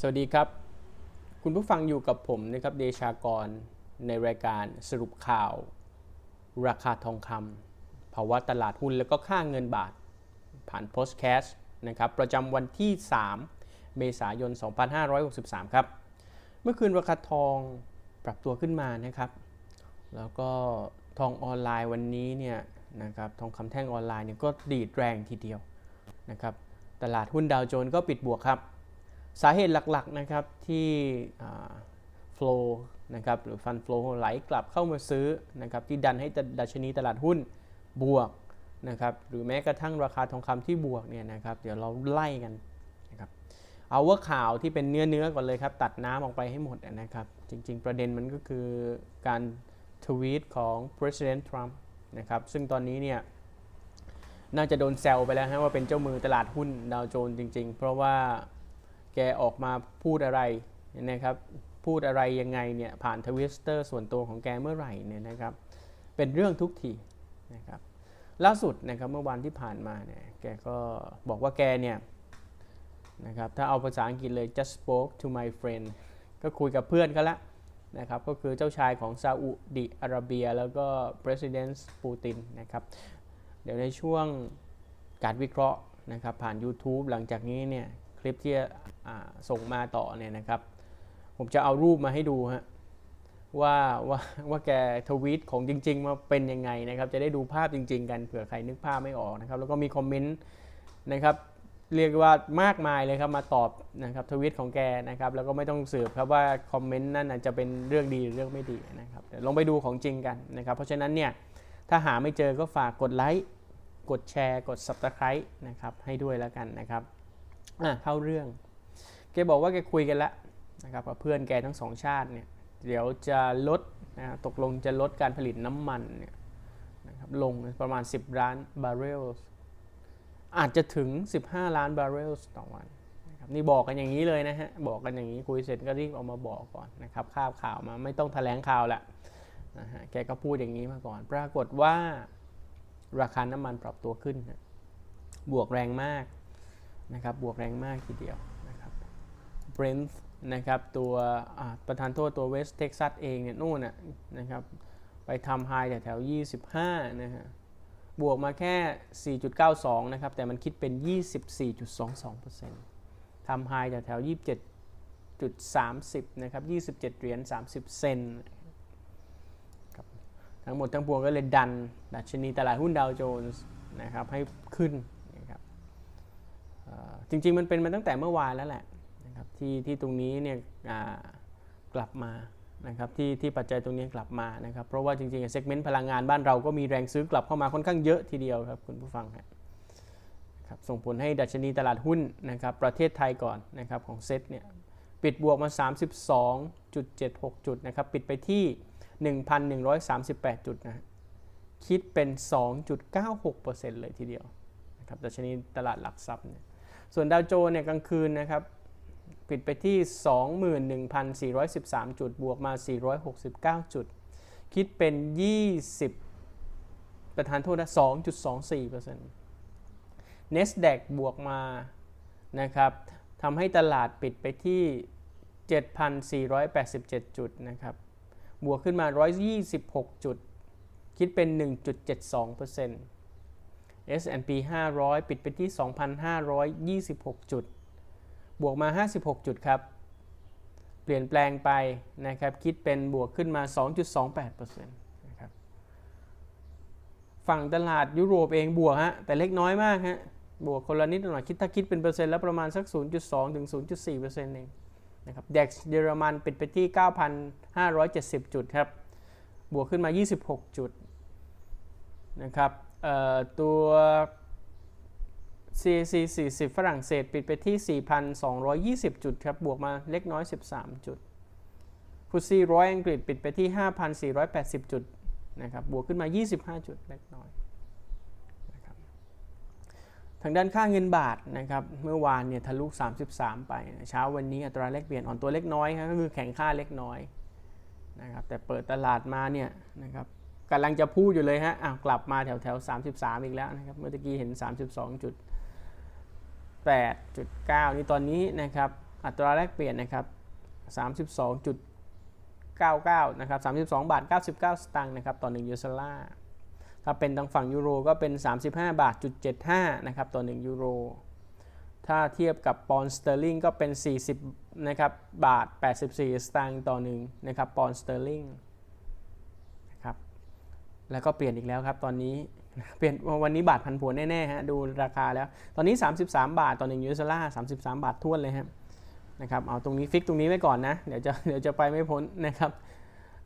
สวัสดีครับ คุณผู้ฟังอยู่กับผมนะครับเดชากรในรายการสรุปข่าว ราคาทองคำภาวะตลาดหุ้นแล้วก็ค่าเงินบาท ผ่านโพสแคสต์นะครับประจำวันที่ 3 เมษายน 2563 ครับ เมื่อคืนราคาทองปรับตัวขึ้นมานะครับ แล้วก็ทองออนไลน์วันนี้เนี่ยนะครับทองคำแท่งออนไลน์เนี่ยก็ดีดแรงทีเดียวนะครับตลาดหุ้นดาวโจนส์ก็ปิดบวกครับ สาเหตุหลักๆนะครับที่ฟลูนะครับหรือฟันฟลูไหลกลับเข้ามาซื้อนะครับที่ดันให้ดัชนีตลาดหุ้นบวกนะครับหรือแม้กระทั่งราคาทองคำที่บวกเนี่ยนะครับเดี๋ยวเราไล่กันนะครับเอาว่าข่าวที่เป็นเนื้อเนื้อก่อนเลยครับ ตัดน้ำออกไปให้หมดนะครับ จริง ๆ ประเด็นมันก็คือการทวีตของ President Trump นะครับซึ่งตอนนี้เนี่ยน่าจะโดนแซวไปแล้วฮะว่าเป็นเจ้ามือตลาดหุ้นดาวโจนส์จริง ๆ เพราะว่า แกออกมาพูดอะไรนะครับพูดอะไรยังไงเนี่ยผ่านทวิสเตอร์ส่วนตัวของแกเมื่อไหร่เนี่ยนะครับเป็นเรื่องทุกทีนะครับล่าสุดนะครับเมื่อวันที่ผ่านมาเนี่ยแกก็บอกว่าแกเนี่ยนะครับถ้าเอาภาษาอังกฤษเลย just spoke to my friend ก็คุยกับเพื่อนเขาละนะครับก็คือเจ้าชายของซาอุดิอาระเบีย แล้วก็ president ปูตินนะครับเดี๋ยวในช่วงการวิเคราะห์นะครับผ่าน YouTube หลังจากนี้เนี่ย คลิปที่ส่งมาต่อเนี่ยนะครับ ผมจะเอารูปมาให้ดูฮะว่าว่าว่าแกทวีตของจริง ๆ มาเป็นยังไงนะครับ จะได้ดูภาพจริง ๆ กันเผื่อใครนึกภาพไม่ออกนะครับ แล้วก็มีคอมเมนต์นะครับเรียกว่ามากมายเลยครับมาตอบนะครับทวิตของแกนะครับ แล้วก็ไม่ต้องสืบครับว่าคอมเมนต์นั่นจะเป็นเรื่องดีหรือเรื่องไม่ดีนะครับเดี๋ยวลองไปดูของจริงกันนะครับ เพราะฉะนั้นเนี่ยถ้าหาไม่เจอก็ฝากกดไลค์กดแชร์ กด Subscribe นะครับให้ด้วยแล้วกันนะครับ อะเข้าเรื่อง แกบอกว่าแกคุยกันแล้วนะครับกับเพื่อนแกทั้งสองชาติเนี่ยเดี๋ยวจะลดนะตกลงจะลดการผลิตน้ำมันเนี่ยนะครับลงประมาณ 10 ล้านบาร์เรลอาจจะถึง 15 ล้านบาร์เรลต่อวันนะครับนี่บอกกันอย่างนี้เลยนะฮะ บอกกันอย่างนี้คุยเสร็จก็รีบออกมาบอกก่อนนะครับคาบข่าวมาไม่ต้องแถลงข่าวละนะฮะแกก็พูดอย่างนี้มาก่อน ปรากฏว่าราคาน้ำมันปรับตัวขึ้น บวกแรงมาก นะครับบวกแรงมากทีเดียวนะครับ Brent นะครับตัวประธานโทษตัวเวสเท็กซัสเองเนี่ยนู่นนะครับไปทำไฮแถว25 นะฮะบวกมาแค่ 4.92 นะครับ แต่มันคิดเป็น 24.22%ทำไฮแถว27.30 นะครับ 27 เหรียญ 30 เซนทั้งหมดทั้งปวงก็เลยดัน ดัชนีตลาดหุ้นดาวโจนส์นะครับให้ขึ้น จริงๆมันเป็นมาตั้งแต่เมื่อวานแล้วแหละนะครับที่ที่ตรงนี้เนี่ยกลับมานะครับที่ที่ปัจจัยตรงนี้กลับมานะครับเพราะว่าจริงๆเซกเมนต์พลังงานบ้านเราก็มีแรงซื้อกลับเข้ามาค่อนข้างเยอะทีเดียวครับคุณผู้ฟังครับส่งผลให้ดัชนีตลาดหุ้นนะครับประเทศไทยก่อนนะครับของเซ็ตเนี่ยปิดบวกมา 32.76 จุดนะครับปิดไปที่ 1,138 จุดนะคิดเป็น 2.96%เลยทีเดียวนะครับดัชนีตลาดหลักทรัพย์เนี่ย ส่วนดาวโจนเนี่ยกลางคืนนะครับปิดไปที่ 21,413 จุด บวกมา 469 จุด คิดเป็น 20 ประธานโทษนะ 2.24% NASDAQ บวกมา นะครับทำให้ตลาดปิดไปที่ 7,487 จุดนะครับ บวกขึ้นมา 126 จุด คิดเป็น 1.72% S&P 500 ปิดไปที่ 2,526 จุด บวกมา 56 จุดครับ เปลี่ยนแปลงไปนะครับ คิดเป็นบวกขึ้นมา 2.28%นะครับ ฝั่งตลาดยุโรปเองบวกฮะ แต่เล็กน้อยมากฮะ บวกคนละนิดหน่อย คิดถ้าคิดเป็นเปอร์เซ็นต์แล้วประมาณสัก 0.2 ถึง 0.4%เองนะครับ DAX เยอรมันปิดไปที่ 9,570 จุดครับ บวกขึ้นมา 26 จุดนะครับ ตัว CAC 40 ฝรั่งเศสปิดไปที่ 4,220 จุดครับ บวกมาเล็กน้อย 13 จุดฟุตซีร้อยอังกฤษปิดไปที่ 5,480 จุดนะครับ บวกขึ้นมา 25 จุดเล็กน้อยทางด้านค่าเงินบาทนะครับ เมื่อวานเนี่ยทะลุ 33 ไป เช้าวันนี้อัตราแลกเปลี่ยนอ่อนตัวเล็กน้อยครับก็คือแข่งค่าเล็กน้อยนะครับ แต่เปิดตลาดมาเนี่ยนะครับ กำลังจะพูดอยู่เลยฮะอ้าวกลับมาแถวแถว33 อีกแล้วนะครับ เมื่อกี้เห็น 32.8.9 นี่ตอนนี้นะครับ อัตราแลกเปลี่ยนนะครับ 32.99 นะครับ 32 บาท 99 สตางค์นะครับ ต่อ 1 ยูโรลาถ้าเป็นทางฝั่งยูโรก็เป็น 35 บาทจุด75 นะครับ ต่อ 1 ยูโร ถ้าเทียบกับปอนด์สเตอร์ลิงก็เป็น 40 นะครับ บาท 84 สตางค์ต่อ 1 นะครับ ปอนด์สเตอร์ลิง แล้วก็เปลี่ยนอีกแล้วครับ ตอนนี้เปลี่ยนวันนี้บาทพันผวนแน่ๆฮะดูราคาแล้ว ตอนนี้ 33 บาทต่อ1ยูโรล่า33 บาทท้วนเลยครับนะครับเอาตรงนี้ฟิกตรงนี้ไว้ก่อนนะ เดี๋ยวจะเดี๋ยวจะไปไม่พ้นนะครับ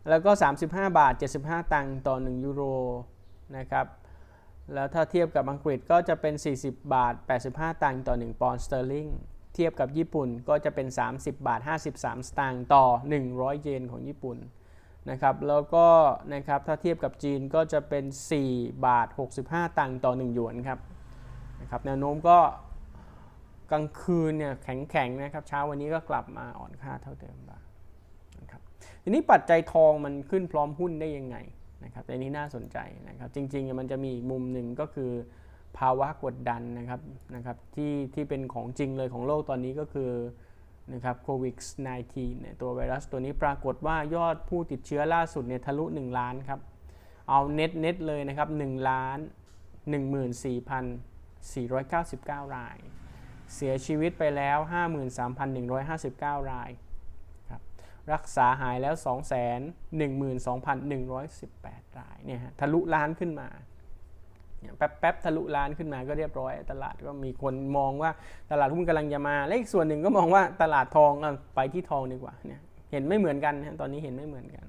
แล้วก็ 35 บาท 75 ตังค์ต่อ 1 ยูโรนะครับแล้วถ้าเทียบกับอังกฤษก็จะเป็น 40 บาท 85 ตังค์ต่อ 1 ปอนด์สเตอร์ลิงเทียบกับญี่ปุ่นก็จะเป็น 30 บาท 53 สตางค์ต่อ 100 เยนของญี่ปุ่น นะครับแล้วก็นะครับถ้าเทียบกับจีนก็จะเป็น 4 บาท 65 ตังค์ต่อ 1 หยวนครับนะครับแนวโน้มก็กลางคืนเนี่ยแข็งๆนะครับเช้าวันนี้ก็กลับมาอ่อนค่าเท่าเดิมบ้างนะครับทีนี้ปัจจัยทองมันขึ้นพร้อมหุ้นได้ยังไงนะครับในนี้น่าสนใจนะครับจริงๆมันจะมีอีกมุมหนึ่งก็คือภาวะกดดันนะครับนะครับที่ที่เป็นของจริงเลยของโลกตอนนี้ก็คือ นะครับโควิด -19 เนี่ยตัวไวรัสตัวนี้ปรากฏว่ายอดผู้ติดเชื้อล่าสุดเนี่ยทะลุ 1 ล้านครับ เอาเน็ตเน็ตเลยนะครับ1ล้าน 14,499 ราย เสียชีวิตไปแล้ว 53,159 รายครับรักษาหายแล้ว 212,118 รายเนี่ยฮะทะลุล้านขึ้นมา แป๊บแป๊บทะลุล้านขึ้นมาก็เรียบร้อย ตลาดก็มีคนมองว่าตลาดหุ้นกำลังจะมา และอีกส่วนหนึ่งก็มองว่าตลาดทองไปที่ทองดีกว่าเนี่ยเห็นไม่เหมือนกันนะตอนนี้เห็นไม่เหมือนกัน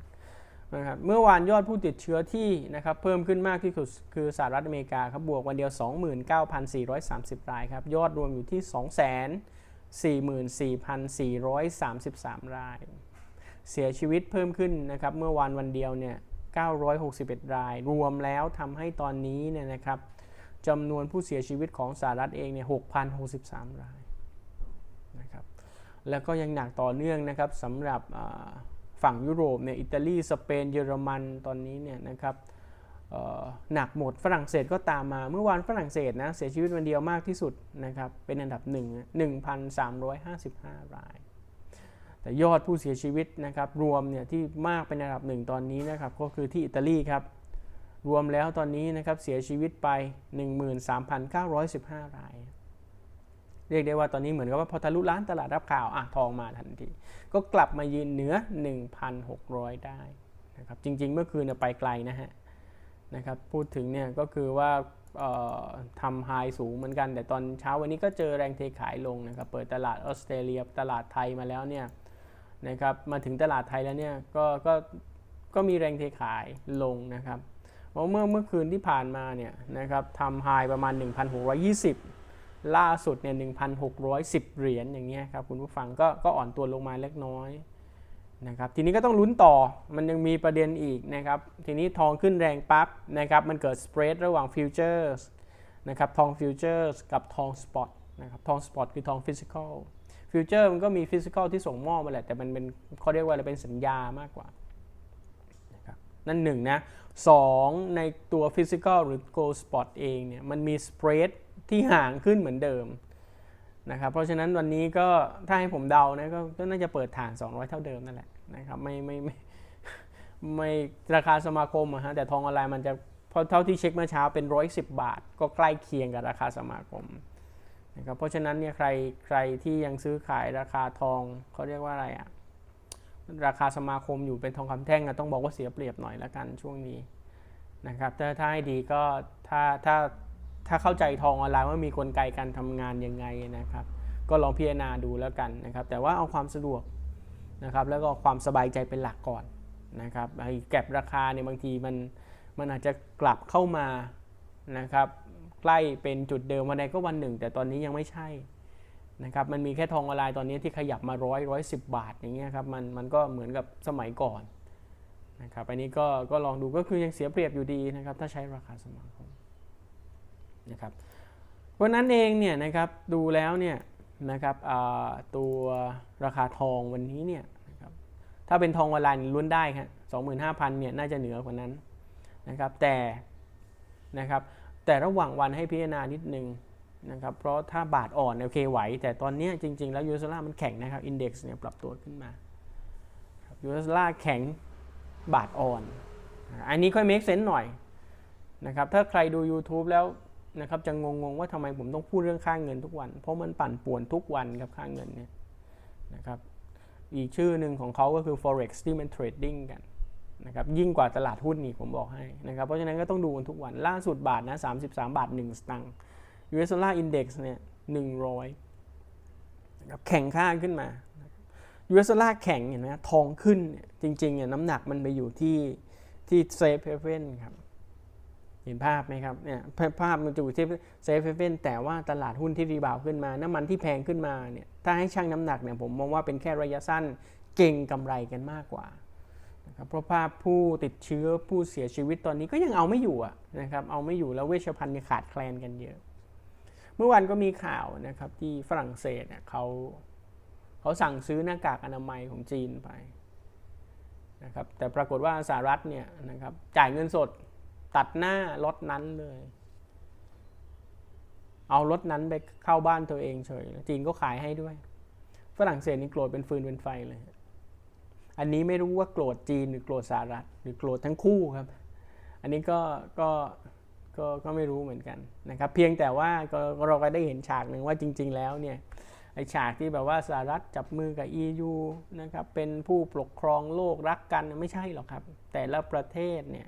นะครับเมื่อวานยอดผู้ติดเชื้อที่นะครับเพิ่มขึ้นมากที่สุดคือสหรัฐอเมริกาครับบวกวันเดียว 29,430 รายครับยอดรวมอยู่ที่ 244,433 ราย เสียชีวิตเพิ่มขึ้นนะครับเมื่อวานวันเดียวเนี่ย 961 ราย รวมแล้วทำให้ตอนนี้เนี่ยนะครับจำนวนผู้เสียชีวิตของสหรัฐเองเนี่ย6,063 รายนะครับแล้วก็ยังหนักต่อเนื่องนะครับสำหรับฝั่งยุโรปเนี่ยอิตาลี สเปน เยอรมันตอนนี้เนี่ยนะครับหนักหมดฝรั่งเศสก็ตามมาเมื่อวานฝรั่งเศสนะเสียชีวิตวันเดียวมากที่สุดนะครับเป็นอันดับ1 1,355 ราย แต่ยอดผู้เสียชีวิตนะครับรวมเนี่ยที่มากเป็นอันดับหนึ่งตอนนี้นะครับก็คือที่อิตาลีครับรวมแล้วตอนนี้นะครับเสียชีวิตไป 13,915 ราย เรียกได้ว่าตอนนี้เหมือนกับว่าพอทะลุล้านตลาดรับข่าวอะทองมาทันที ก็กลับมายืนเหนือ 1,600 ได้นะครับจริงๆ เมื่อคืนไปไกลนะฮะนะครับพูดถึงเนี่ยก็คือว่าทำไฮสูงเหมือนกัน แต่ตอนเช้าวันนี้ก็เจอแรงเทขายลงนะครับเปิดตลาดออสเตรเลียตลาดไทยมาแล้วเนี่ย นะครับมาถึงตลาดไทยแล้วเนี่ยก็ก็ก็มีแรงเทขายลงนะครับเพราะเมื่อเมื่อคืนที่ผ่านมาเนี่ยนะครับทำไฮประมาณ 1,620 ล่าสุดเนี่ย 1,610 เหรียญอย่างเงี้ยครับคุณผู้ฟังก็ก็อ่อนตัวลงมาเล็กน้อยนะครับทีนี้ก็ต้องลุ้นต่อมันยังมีประเด็นอีกนะครับทีนี้ทองขึ้นแรงปั๊บนะครับมันเกิดสเปรดระหว่างฟิวเจอร์สนะครับทองฟิวเจอร์สกับทองสปอตนะครับทองสปอตคือทองฟิสิกอล ฟิวเจอร์มันก็มีฟิสิกอลที่ส่งมอบมาแหละ แต่มันเป็นเขาเรียกว่าอะไรเป็นสัญญามากกว่านะครับนั่นหนึ่งนะสองในตัวฟิสิกอลหรือโกลสปอตเองเนี่ยมันมีสเปรดที่ห่างขึ้นเหมือนเดิมนะครับเพราะฉะนั้นวันนี้ก็ถ้าให้ผมเดานะก็น่าจะเปิดฐาน 200 เท่าเดิมนั่นแหละนะครับไม่ไม่ไม่ไม่ราคาสมาคมอะฮะแต่ทองออนไลน์มันจะพอเท่าที่เช็คเมื่อเช้าเป็น 110 บาท ก็ใกล้เคียงกับราคาสมาคม นะครับเพราะฉะนั้นเนี่ยใครใครที่ยังซื้อขายราคาทองเขาเรียกว่าอะไรอะราคาสมาคมอยู่เป็นทองคำแท่งอะต้องบอกว่าเสียเปรียบหน่อยละกันช่วงนี้นะครับแต่ถ้าให้ดีก็ถ้าถ้าถ้าเข้าใจทองออนไลน์ว่ามีกลไกการทำงานยังไงนะครับ ก็ลองพิจารณาดูแล้วกันนะครับ แต่ว่าเอาความสะดวกนะครับแล้วก็ความสบายใจเป็นหลักก่อนนะครับไอ้แก็บราคาเนี่ยบางทีมันมันอาจจะกลับเข้ามานะครับ ใกล้เป็นจุดเดิมวันใดก็วันหนึ่ง แต่ตอนนี้ยังไม่ใช่นะครับมันมีแค่ทองออนไลน์ตอนนี้ที่ขยับมาร้อยร้อยสิบบาทอย่างเงี้ยครับมันมันก็เหมือนกับสมัยก่อนนะครับอันนี้ก็ก็ลองดูก็คือยังเสียเปรียบอยู่ดีนะครับถ้าใช้ราคาสมาคมนะครับเพราะนั้นเองเนี่ยนะครับดูแล้วเนี่ยนะครับตัวราคาทองวันนี้เนี่ยนะครับถ้าเป็นทองออนไลน์ล้นได้ครับสองหมื่นห้าพันเนี่ยน่าจะเหนือกว่านั้นนะครับแต่นะครับ แต่ระหว่างวันให้พิจารณานิดนึงนะครับเพราะถ้าบาทอ่อนโอเคไหว แต่ตอนนี้จริง ๆ แล้วยูเอสลามันแข็งนะครับอินเด็กซ์เนี่ยปรับตัวขึ้นมายูเอสลาแข็งบาทอ่อน อันนี้ค่อย make sense หน่อยนะครับถ้าใครดู YouTube แล้วนะครับจะงงๆว่าทำไมผมต้องพูดเรื่องค่างเงินทุกวัน เพราะมันปั่นป่วนทุกวันกับค่างเงินเนี่ยนะครับอีกชื่อหนึ่งของเขาก็คือ forex ที่มันเทรดดิ้งกัน นะครับยิ่งกว่าตลาดหุ้นนี่ผมบอกให้นะครับเพราะฉะนั้นก็ต้องดูกันทุกวันล่าสุดบาทนะ33 บาท 1 สตังค์ US Dollar Index เนี่ย100นะครับแข่งค่าขึ้นมา US Dollar แข่งเห็นไหมทองขึ้นจริงๆเนี่ยน้ำหนักมันไปอยู่ที่ที่เซฟเฮเว่นครับเห็นภาพไหมครับเนี่ยภาพมันจะอยู่ที่เซฟเฮเว่นแต่ว่าตลาดหุ้นที่รีบาวขึ้นมา น้ำมันที่แพงขึ้นมาเนี่ยถ้าให้ช่างน้ำหนักเนี่ยผมมองว่าเป็นแค่ระยะสั้นเก่งกำไรกันมากกว่า นะครับเพราะภาพผู้ติดเชื้อผู้เสียชีวิตตอนนี้ก็ยังเอาไม่อยู่ะนะครับเอาไม่อยู่แล้วเวชภัณฑ์ขาดแคลนกันเยอะ เมื่อวานก็มีข่าวนะครับที่ฝรั่งเศสเนี่ยเขาเขาสั่งซื้อหน้ากากอนามัยของจีนไปนะครับแต่ปรากฏว่าสหรัฐเนี่ยนะครับจ่ายเงินสดตัดหน้ารถนั้นเลย เอารถนั้นไปเข้าบ้านตัวเองเฉยจีนก็ขายให้ด้วย ฝรั่งเศสนี่โกรธเป็นฟืนเป็นไฟเลย อันนี้ไม่รู้ว่าโกรธจีนหรือโกรธสหรัฐหรือโกรธทั้งคู่ครับ อันนี้ก็ก็ก็ก็ไม่รู้เหมือนกันนะครับ เพียงแต่ว่าเราก็ได้เห็นฉากหนึ่งว่าจริง ๆ แล้วเนี่ยไอฉากที่แบบว่าสหรัฐจับมือกับ EU นะครับเป็นผู้ปกครองโลกรักกันไม่ใช่หรอกครับ แต่ละประเทศเนี่ย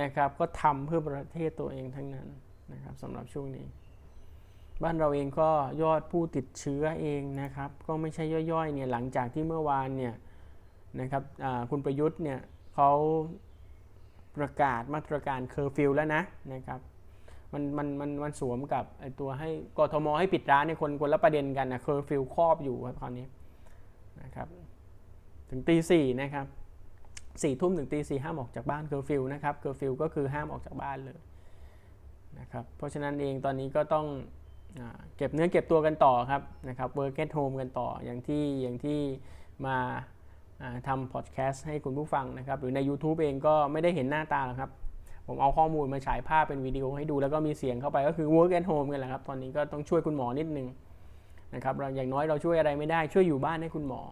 นะครับก็ทำเพื่อประเทศตัวเองทั้งนั้นนะครับสำหรับช่วงนี้ บ้านเราเองก็ยอดผู้ติดเชื้อเองนะครับ ก็ไม่ใช่ย่อยๆเนี่ยหลังจากที่เมื่อวานเนี่ย นะครับคุณประยุทธ์เนี่ยเขาประกาศมาตรการเคอร์ฟิวแล้วนะนะครับมันมันมันมันสวมกับไอตัวให้กทมให้ปิดร้านในคนคนละประเด็นกันนะเคอร์ฟิวครอบอยู่ครับคราวนี้นะครับถึงตีสี่นะครับสี่ทุ่มถึงตีสี่ห้ามออกจากบ้านเคอร์ฟิวนะครับเคอร์ฟิวก็คือห้ามออกจากบ้านเลยนะครับเพราะฉะนั้นเองตอนนี้ก็ต้องเก็บเนื้อเก็บตัวกันต่อครับนะครับเวิร์กแอทโฮมกันต่ออย่างที่อย่างที่มา ทำพอดแคสต์ให้คุณผู้ฟังนะครับหรือใน YouTube เองก็ไม่ได้เห็นหน้าตาหรอกครับ ผมเอาข้อมูลมาฉายภาพเป็นวิดีโอให้ดู แล้วก็มีเสียงเข้าไปก็คือ work at home กันแหละครับ ตอนนี้ก็ต้องช่วยคุณหมอนิดนึงนะครับเราอย่างน้อยเราช่วยอะไรไม่ได้ช่วยอยู่บ้านให้คุณหมอ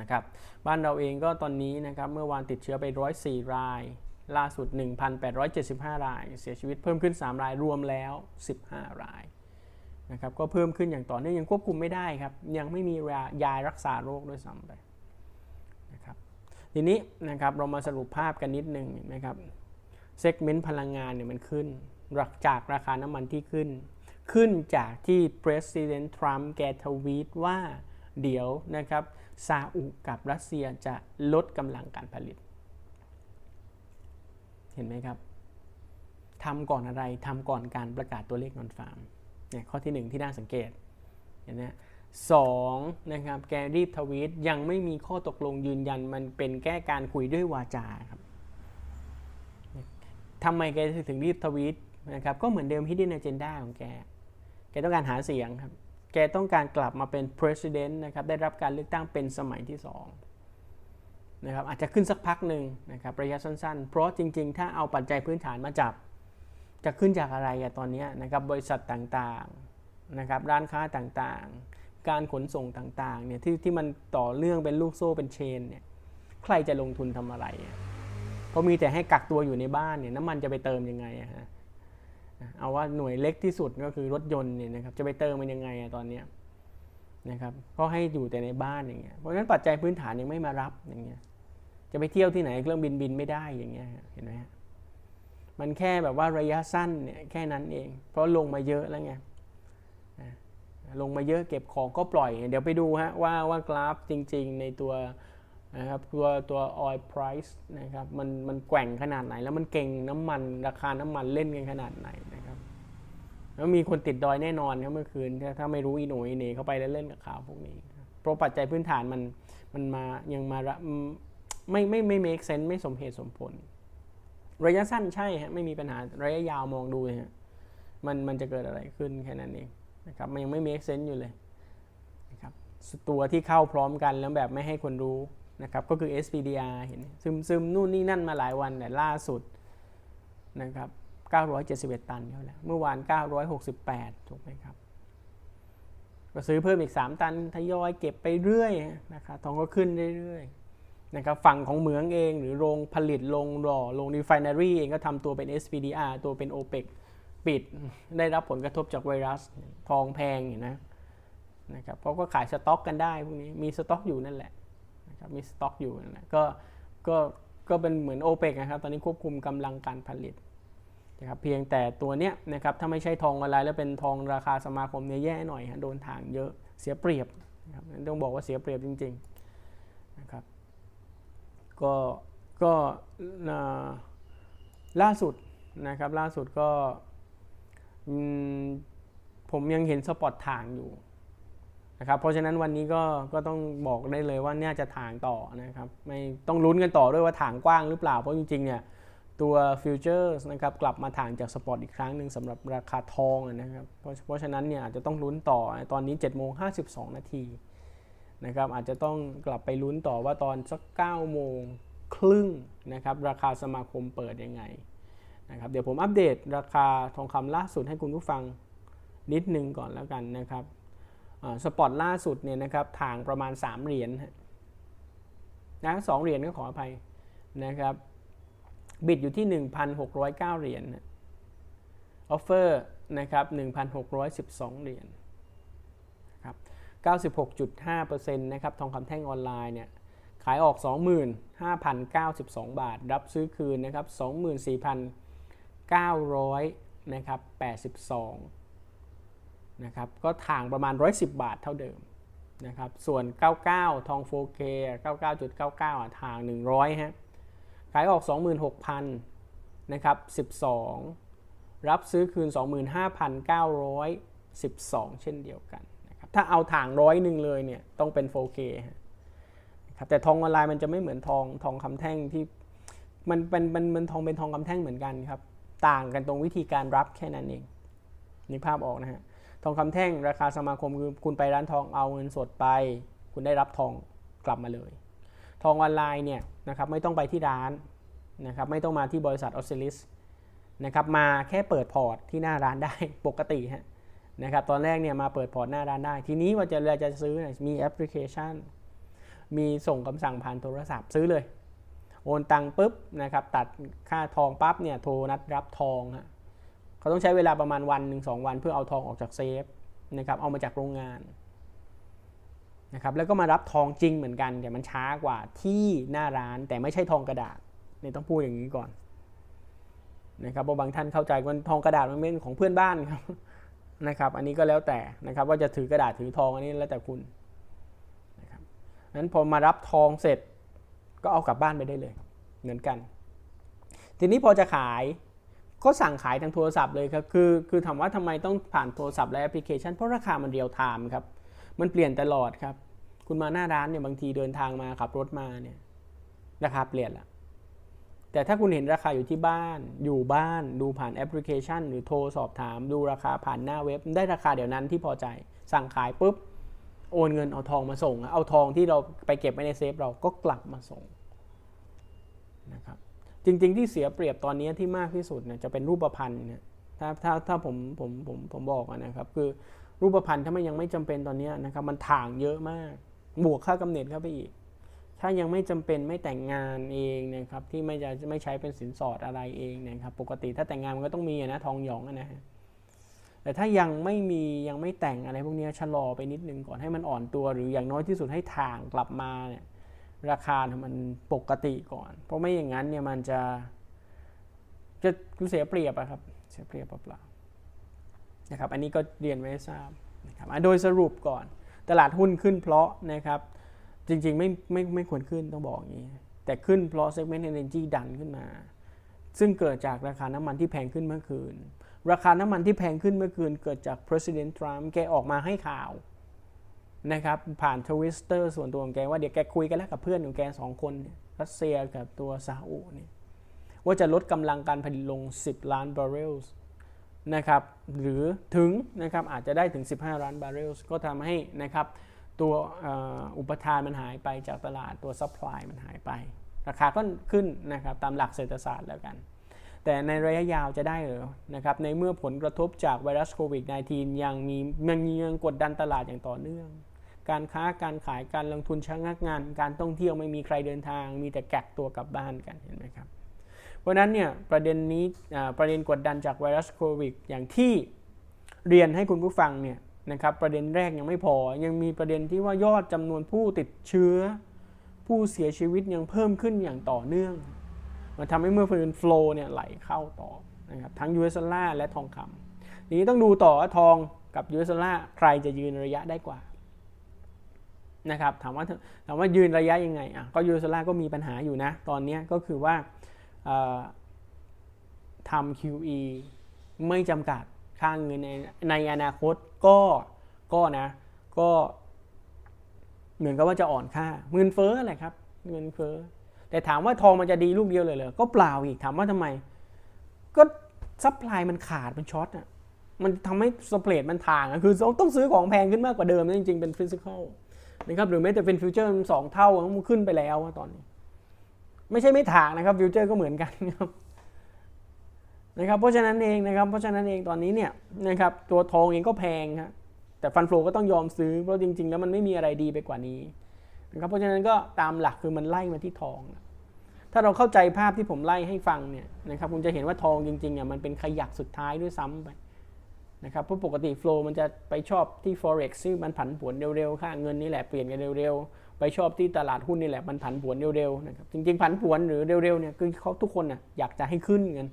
นะครับบ้านเราเองก็ตอนนี้นะครับเมื่อวานติดเชื้อไป 104 ราย ล่าสุด 1,875 ราย เสียชีวิตเพิ่มขึ้น 3 รายรวมแล้ว 15 รายนะครับก็เพิ่มขึ้นอย่างต่อเนื่องยังควบคุมไม่ได้ครับ ยังไม่มียารักษาโรคด้วยซ้ำไป ทีนี้นะครับเรามาสรุปภาพกันนิดนึงนะครับเซกเมนต์พลังงานเนี่ยมันขึ้นรักจากราคาน้ำมันที่ขึ้น ขึ้นจากที่ President Trump แกทวีตว่าเดี๋ยวนะครับซาอุกับรัสเซียจะลดกำลังการผลิต เห็นไหมครับทำก่อนอะไรทำก่อนการประกาศตัวเลขนอนฟาร์มเนี่ยข้อที่1ที่น่าสังเกตเห็นไหม สองนะครับแกรีบทวีตยังไม่มีข้อตกลงยืนยันมันเป็นแก้การคุยด้วยวาจาครับทำไมแกถึงรีบทวีตนะครับก็เหมือนเดิม hidden agenda ของแก แกต้องการหาเสียงครับ แกต้องการกลับมาเป็น president นะครับได้รับการเลือกตั้งเป็นสมัยที่2นะครับอาจจะขึ้นสักพักหนึ่งนะครับระยะสั้นๆ เพราะจริงๆ ถ้าเอาปัจจัยพื้นฐานมาจับ จะขึ้นจากอะไรอะตอนนี้นะครับบริษัทต่างๆนะครับร้านค้าต่างๆ การขนส่งต่างๆเนี่ยที่ที่มันต่อเรื่องเป็นลูกโซ่เป็นเชนเนี่ยใครจะลงทุนทำอะไรเพราะมีแต่ให้กักตัวอยู่ในบ้านเนี่ยน้ำมันจะไปเติมยังไงอะฮะเอาว่าหน่วยเล็กที่สุดก็คือรถยนต์เนี่ยนะครับจะไปเติมมันยังไงอะตอนเนี้ยนะครับก็ให้อยู่แต่ในบ้านอย่างเงี้ยเพราะฉะนั้นปัจจัยพื้นฐานยังไม่มารับอย่างเงี้ยจะไปเที่ยวที่ไหนเครื่องบินบินไม่ได้อย่างเงี้ยเห็นไหมมันแค่แบบว่าระยะสั้นเนี่ยแค่นั้นเอง เพราะลงมาเยอะแล้วไง ลงมาเยอะเก็บของก็ปล่อย เดี๋ยวไปดูฮะว่าว่ากราฟจริง ๆ ในตัวนะครับตัวตัว oil price นะครับมันมันแกว่งขนาดไหน แล้วมันเก่งน้ำมันราคาน้ำมันเล่นกันขนาดไหนนะครับแล้วมีคนติดดอยแน่นอนครับเมื่อคืน ถ้าไม่รู้อีหน่ยเนเข้าไปแล้วเล่นกับข่าวพวกนี้ เพราะปัจจัยพื้นฐานมันมันมายังมาไม่ไม่ไม่ make sense ไม่สมเหตุสมผล ระยะสั้นใช่ฮะไม่มีปัญหาระยะยาวมองดูฮะมันมันจะเกิดอะไรขึ้นแค่นั้นเอง นะครับมันยังไม่ make sense อยู่เลยนะครับตัวที่เข้าพร้อมกันแล้วแบบไม่ให้คนรู้นะครับก็คือ SPDR เห็นซึมซึมนู่นนี่นั่นมาหลายวันแต่ล่าสุดนะครับ971 ตันเท่านั้นเมื่อวาน 968 ถูกไหมครับ ก็ซื้อเพิ่มอีก 3 ตันทยอยเก็บไปเรื่อยนะครับทองก็ขึ้นเรื่อยๆนะครับฝั่งของเหมืองเองหรือโรงผลิตโรงรอโรงรีไฟนารีเองก็ทำตัวเป็น SPDR ตัวเป็น OPEC ปิดได้รับผลกระทบจากไวรัสทองแพงอยู่นะนะครับเพราะก็ขายสต็อกกันได้พวกนี้มีสต็อกอยู่นั่นแหละนะครับมีสต็อกอยู่นั่นแหละก็ก็ก็เป็นเหมือนโอเปกนะครับตอนนี้ควบคุมกำลังการผลิตนะครับเพียงแต่ตัวเนี้ยนะครับถ้าไม่ใช่ทองอะไรแล้วเป็นทองราคาสมาคมเนี่ยแย่หน่อยฮะโดนทางเยอะเสียเปรียบนะครับต้องบอกว่าเสียเปรียบจริงๆนะครับก็ก็ล่าสุดนะครับล่าสุดก็ ผมยังเห็นสปอตทางอยู่นะครับ เพราะฉะนั้นวันนี้ก็ก็ต้องบอกได้เลยว่าเนี่ยจะถางต่อนะครับ ไม่ต้องลุ้นกันต่อด้วยว่าถางกว้างหรือเปล่า เพราะจริงๆเนี่ยตัวฟิวเจอร์นะครับกลับมาถางจากสปอตอีกครั้งหนึ่งสำหรับราคาทองนะครับเพราะเพราะฉะนั้นเนี่ยอาจจะต้องลุ้นต่อตอนนี้7จ็ดโมงห้นาทีนะครับอาจจะต้องกลับไปลุ้นต่อว่าตอนสัก9โมงครึ่งนะครับราคาสมาคมเปิดยังไง นะครับเดี๋ยวผมอัปเดตราคาทองคำล่าสุดให้คุณผู้ฟังนิดนึงก่อนแล้วกันนะครับสปอตล่าสุดเนี่ยนะครับทางประมาณ 3 เหรียญนะสองเหรียญก็ขออภัยนะครับบิดอยู่ที่ 1,609 เหรียญออฟเฟอร์นะครับ1,612 เหรียญครับ96.5%นะครับทองคำแท่งออนไลน์เนี่ยขายออก 25,092 บาท รับซื้อคืนนะครับ 900นะครับ82นะครับก็ถ่างประมาณ 110 บาทเท่าเดิมนะครับส่วน 99 ทอง 4K 99.99ถ่าง 100ฮะขายออก 26,000นะครับ12 รับซื้อคืน 25,912 เช่นเดียวกันนะครับถ้าเอาถ่างร้อยหนึ่งเลยเนี่ยต้องเป็น 4K ครับแต่ทองออนไลน์มันจะไม่เหมือนทองทองคำแท่งที่มันเป็นมันมันทองเป็นทองคำแท่งเหมือนกันครับ ต่างกันตรงวิธีการรับแค่นั้นเองนี่ภาพออกนะฮะทองคำแท่งราคาสมาคมคือคุณไปร้านทองเอาเงินสดไป คุณได้รับทองกลับมาเลย ทองออนไลน์เนี่ยนะครับไม่ต้องไปที่ร้านนะครับไม่ต้องมาที่บริษัทออสซิลิสนะครับมาแค่เปิดพอร์ตที่หน้าร้านได้ปกติฮะนะครับตอนแรกเนี่ยมาเปิดพอร์ตหน้าร้านได้ ทีนี้ว่าจะเราจะซื้อมีแอปพลิเคชัน มีส่งคำสั่งผ่านโทรศัพท์ซื้อเลย โอนตังปุ๊บนะครับตัดค่าทองปั๊บเนี่ยโทรนัดรับทองฮะเขาต้องใช้เวลาประมาณวันหนึ่งสองวัน เพื่อเอาทองออกจากเซฟนะครับเอามาจากโรงงานนะครับแล้วก็มารับทองจริงเหมือนกัน แต่มันช้ากว่าที่หน้าร้านแต่ไม่ใช่ทองกระดาษเนี่ยต้องพูดอย่างนี้ก่อนนะครับเพราะบางท่านเข้าใจว่าทองกระดาษมันเป็นของเพื่อนบ้านครับนะครับ อันนี้ก็แล้วแต่นะครับว่าจะถือกระดาษถือทองอันนี้แล้วแต่คุณนะครับนั้นพอมารับทองเสร็จ ก็เอากลับบ้านไปได้เลย เหมือนกัน ทีนี้พอจะขายก็สั่งขายทางโทรศัพท์เลยครับ คือคือถามว่าทำไมต้องผ่านโทรศัพท์และแอปพลิเคชัน เพราะราคามันเรียลไทม์ครับ มันเปลี่ยนตลอดครับ คุณมาหน้าร้านเนี่ยบางทีเดินทางมาขับรถมาเนี่ยราคาเปลี่ยนละแต่ถ้าคุณเห็นราคาอยู่ที่บ้าน อยู่บ้าน ดูผ่านแอปพลิเคชัน หรือโทรสอบถาม ดูราคาผ่านหน้าเว็บ ได้ราคาเดี๋ยวนั้นที่พอใจ สั่งขายปุ๊บ โอนเงินเอาทองมาส่ง เอาทองที่เราไปเก็บไว้ในเซฟเราก็กลับมาส่ง จริง ๆ ที่เสียเปรียบตอนนี้ที่มากที่สุดเนี่ยจะเป็นรูปพันธ์เนี่ยถ้าถ้าถ้าผมผมผมผมบอกนะครับ คือรูปพันธ์ถ้ามันยังไม่จำเป็นตอนนี้นะครับมันถ่างเยอะมาก บวกค่ากำเนิดเข้าไปอีก ถ้ายังไม่จำเป็นไม่แต่งงานเองนะครับที่ไม่จะไม่ใช้เป็นสินสอดอะไรเองนะครับปกติถ้าแต่งงานมันก็ต้องมีนะทองหยองนะฮะแต่ถ้ายังไม่มียังไม่แต่งอะไรพวกนี้ชะลอไปนิดนึงก่อนให้มันอ่อนตัวหรืออย่างน้อยที่สุดให้ทางกลับมาเนี่ย ราคามันปกติก่อน เพราะไม่อย่างนั้นเนี่ยมันจะจะเสียเปรียบอะครับเสียเปรียบเปล่าๆนะครับ อันนี้ก็เรียนไว้ทราบนะครับโดยสรุปก่อน ตลาดหุ้นขึ้นเพราะนะครับ จริงๆไม่ไม่ไม่ควรขึ้นต้องบอกอย่างนี้ แต่ขึ้นเพราะ segment energy ดันขึ้นมา ซึ่งเกิดจากราคาน้ำมันที่แพงขึ้นเมื่อคืน ราคาน้ำมันที่แพงขึ้นเมื่อคืน เกิดจาก president Trump แกออกมาให้ข่าว นะครับผ่านทวิสเตอร์ส่วนตัวของแกว่าเดี๋ยวแกคุยกันแล้วกับเพื่อนของแกสองคนรัสเซียกับตัวซาอุเนี่ยว่าจะลดกำลังการผลิตลง 10 ล้านบาร์เรลนะครับหรือถึงนะครับอาจจะได้ถึง 15 ล้านบาร์เรลก็ทำให้นะครับตัวอุปทานมันหายไปจากตลาดตัวซัพพลายมันหายไป ราคาก็ขึ้นนะครับตามหลักเศรษฐศาสตร์แล้วกัน แต่ในระยะยาวจะได้หรือนะครับในเมื่อผลกระทบจากไวรัสโควิด -19 ยังมีมันยังกดดันตลาดอย่างต่อเนื่อง การค้าการขายการลงทุนชะงักงาน การท่องเที่ยวไม่มีใครเดินทาง มีแต่แกกตัวกลับบ้านกันเห็นไหมครับเพราะนั้นเนี่ยประเด็นนี้ประเด็นกดดันจากไวรัสโควิดอย่างที่เรียนให้คุณผู้ฟังเนี่ยนะครับประเด็นแรกยังไม่พอยังมีประเด็นที่ว่ายอดจำนวนผู้ติดเชื้อ ผู้เสียชีวิตยังเพิ่มขึ้นอย่างต่อเนื่อง มันทำให้เมื่อเฟืนฟลเนี่ยไหลเข้าต่อนะครับทั้งยูเอสดอลลาร์และทองคำทีนี้ต้องดูต่อว่าทองกับยูเอสดอลลาร์ใครจะยืนระยะได้กว่า นะครับถามว่าถามว่ายืนระยะยังไงอะก็ยูเอสดอลลาก็มีปัญหาอยู่นะ ตอนนี้ก็คือว่าทำ QE ไม่จำกัดค่างเงินในในอนาคตก็ก็นะ ก็เหมือนกับว่าจะอ่อนค่าเงินเฟ้ออะไรครับเงินเฟ้อแต่ถามว่าทองมันจะดีลูกเดียวเลยเหรอก็เปล่าอีกถามว่าทำไม ก็ซัพพลายมันขาดมันช็อตอะมันทำให้สเปรดมันทางอะคือต้องซื้อของแพงขึ้นมากกว่าเดิมนะจริงๆเป็นฟิสิกอล นะครับหรือแม้แต่เป็นฟิวเจอร์มันสองเท่ามันขึ้นไปแล้วตอนนี้ ไม่ใช่ไม่ทางนะครับฟิวเจอร์ก็เหมือนกันครับนะครับเพราะฉะนั้นเองนะครับเพราะฉะนั้นเองตอนนี้เนี่ยนะครับตัวทองเองก็แพงครับแต่ฟันโฟก็ต้องยอมซื้อเพราะจริง ๆ แล้วมันไม่มีอะไรดีไปกว่านี้นะครับเพราะฉะนั้นก็ตามหลักคือมันไล่มาที่ทอง ถ้าเราเข้าใจภาพที่ผมไล่ให้ฟังเนี่ยนะครับคุณจะเห็นว่าทองจริงๆอะมันเป็นขยักสุดท้ายด้วยซ้ำไป นะครับเพราะปกติโฟล์มันจะไปชอบที่ forex ซึ่งมันผันผวนเร็วๆ ค่าเงินนี่แหละเปลี่ยนกันเร็วๆ ไปชอบที่ตลาดหุ้นนี่แหละมันผันผวนเร็วๆนะครับจริงๆผันผวนหรือเร็วๆเนี่ยคือเขาทุกคนน่ะอยากจะให้ขึ้นเงิน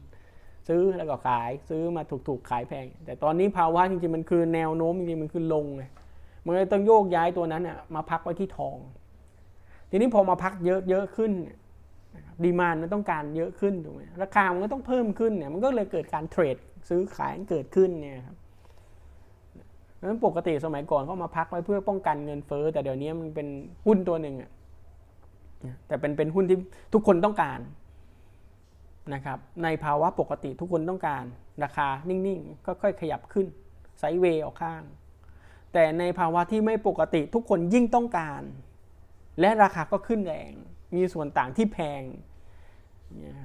ซื้อแล้วก็ขายซื้อมาถูกๆขายแพง แต่ตอนนี้ภาวะจริงๆมันคือแนวโน้มจริงๆมันคือลงเลยมันเลยต้องโยกย้ายตัวนั้นอะมาพักไว้ที่ทอง ทีนี้พอมาพักเยอะเยอะขึ้นดีมานมันต้องการเยอะขึ้นถูกไหมราคามันก็ต้องเพิ่มขึ้นเนี่ยมันก็เลยเกิดการเทรดซื้อขายเกิดขึ้นเนี่ยครับ นั้นปกติสมัยก่อนเขามาพักไว้เพื่อป้องกันเงินเฟ้อแต่เดี๋ยวนี้มันเป็นหุ้นตัวหนึ่งอะแต่เป็นเป็นหุ้นที่ทุกคนต้องการนะครับในภาวะปกติทุกคนต้องการ ราคานิ่งๆก็ค่อยขยับขึ้นไซด์เวย์ออกข้าง แต่ในภาวะที่ไม่ปกติทุกคนยิ่งต้องการ และราคาก็ขึ้นแรง มีส่วนต่างที่แพงเนี่ย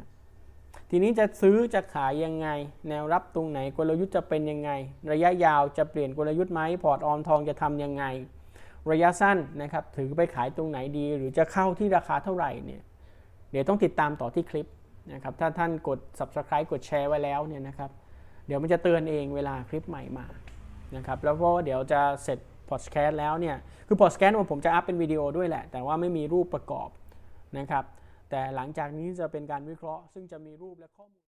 ทีนี้จะซื้อจะขายยังไง แนวรับตรงไหนกลยุทธ์จะเป็นยังไง ระยะยาวจะเปลี่ยนกลยุทธ์ไหมพอร์ตออมทองจะทำยังไง ระยะสั้นนะครับถือไปขายตรงไหนดี หรือจะเข้าที่ราคาเท่าไหร่เนี่ยเดี๋ยวต้องติดตามต่อที่คลิปนะครับถ้าท่านกด subscribe กดแชร์ไว้แล้วเนี่ยนะครับเดี๋ยวมันจะเตือนเองเวลาคลิปใหม่มานะครับแล้วเพราะว่าเดี๋ยวจะเสร็จพอดแคสต์แล้วเนี่ยคือพอดแคสต์ผมจะอัพเป็นวิดีโอด้วยแหละ แต่ว่าไม่มีรูปประกอบนะครับ แต่หลังจากนี้จะเป็นการวิเคราะห์ ซึ่งจะมีรูปและข้อมูล